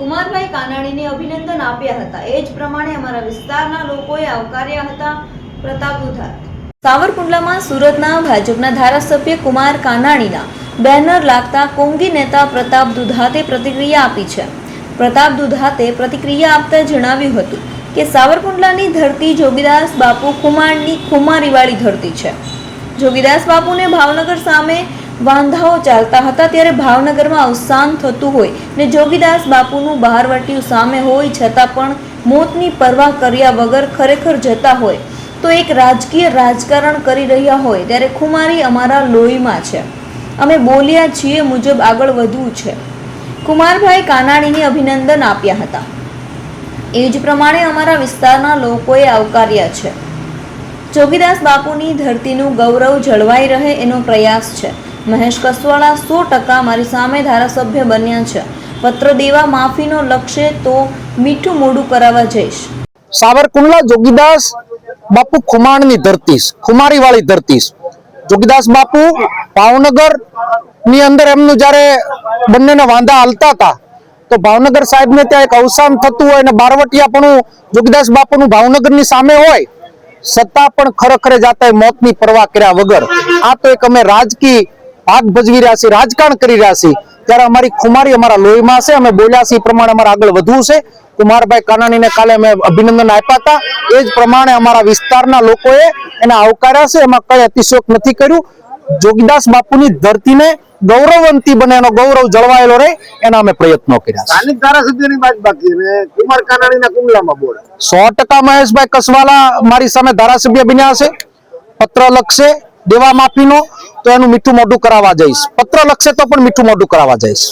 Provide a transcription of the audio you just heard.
કુમારભાઈ કાનાણીને અભિનંદન આપ્યા હતા. એ જ પ્રમાણે અમારા વિસ્તારના લોકોએ આવકાર્યા હતા પ્રતાપ દુધાત સાવરકુંડલામાં સુરતના ભાજપના ધારાસભ્ય કુમાર કાનાણીના બેનર લાગતા કોંગી નેતા પ્રતાપ દુધાતે પ્રતિક્રિયા આપી છે. પ્રતાપ દુધાતે પ્રતિક્રિયા આપતા જણાવ્યું હતું કે સાવરકુંડલાની ધરતી જોગીદાસ બાપુ કુમારની ખુમારીવાળી ધરતી છે. જોગીદાસ બાપુને ભાવનગર સામે વાંધાઓ ચાલતા હતા ત્યારે ભાવનગરમાં અવસાન થતું હોય ને જોગીદાસ બાપુનું બહારવટ્યું સામે હોય છતાં પણ મોતની પરવા કર્યા વગર ખરેખર જતા હોય. તો એક રાજકીય રાજકારણ કરી રહ્યા હોય ત્યારે ખુમારી અમારા લોહીમાં છે. અમે બોલ્યા છીએ મુજબ આગળ વધવું છે. કુમારભાઈ કાનાણીને અભિનંદન આપ્યા હતા. એ જ પ્રમાણે અમારા વિસ્તારના લોકોએ આવકાર્યા છે. જોગીદાસ બાપુની ધરતીનું ગૌરવ જળવાઈ રહે એનો પ્રયાસ છે. મહેશ કસવાળા સો ટકા મારી સામે ધારાસભ્ય બન્યા છે. પત્ર દેવા માફીનો લક્ષ્ય તો મીઠું મોડું કરાવવા જઈશ. સાવરકુંડલા જોગીદાસ બાપુ ખુમાણની ધરતી ખુમારી વાળી ધરતી જોગીદાસ બાપુ ભાવનગરની અંદર એમનું જ્યારે બંનેને વાંધા હાલતા હતા, તો ભાવનગર સાહેબને ત્યાં એક અવસાન થતું હોય અને બારવટિયાપણું જોગીદાસ બાપુનું ભાવનગરની સામે હોય, સત્તા પણ ખરેખર જાતા મોતની પરવા કર્યા વગર. આ તો એક અમે રાજકીય ભાગ ભજવી રહ્યા છીએ રાજકારણ કરી રહ્યા છીએ ત્યારે અમારી ખુમારી અમારા લોહીમાં છે અમે બોલ્યા છીએ એ પ્રમાણે અમારે આગળ વધવું છે. કુમારભાઈ કાનાણીને કાલે અમે અભિનંદન આપ્યા હતા. એ જ પ્રમાણે અમારા વિસ્તારના લોકોએ એને આવકાર્યા છે. એમાં કઈ અતિશોક નથી કર્યું. જોગીદાસ બાપુની ધરતીને ગૌરવવંતી બને એનો ગૌરવ જળવાયેલો રહે એના અમે પ્રયત્નો કર્યા સ્થાનિક ધારાસભ્યની વાત બાકી કુમાર કાનાણીના કુંડલામાં બોલે. સો ટકા મહેશભાઈ કસવાલા મારી સામે ધારાસભ્ય બન્યા છે. પત્ર લખશે. દેવા માફીનો, તો એનું મીઠું મોઢું કરાવવા જઈશ. પત્ર લખશે તો પણ મીઠું મોઢું કરાવવા જઈશ.